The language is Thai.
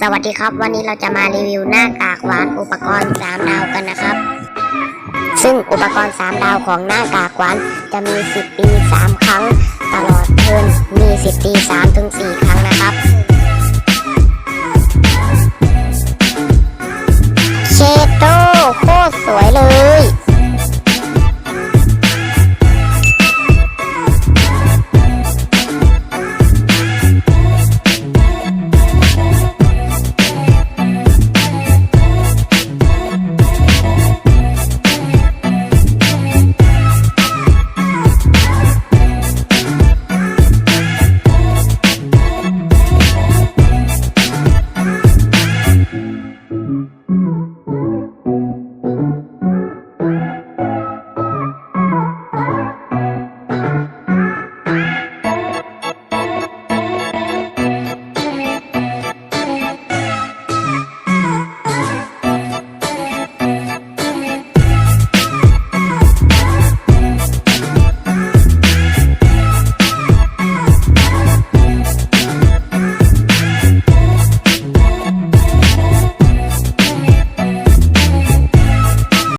สวัสดีครับ วันนี้เราจะมารีวิวหน้ากากหวานอุปกรณ์สามดาวกันนะครับ ซึ่งอุปกรณ์สามดาวของหน้ากากหวานจะมีสิบปีสามครั้ง ตลอดเทินมีสิบปีสามถึงสี่ครั้งนะครับ เชโตโคตรสวย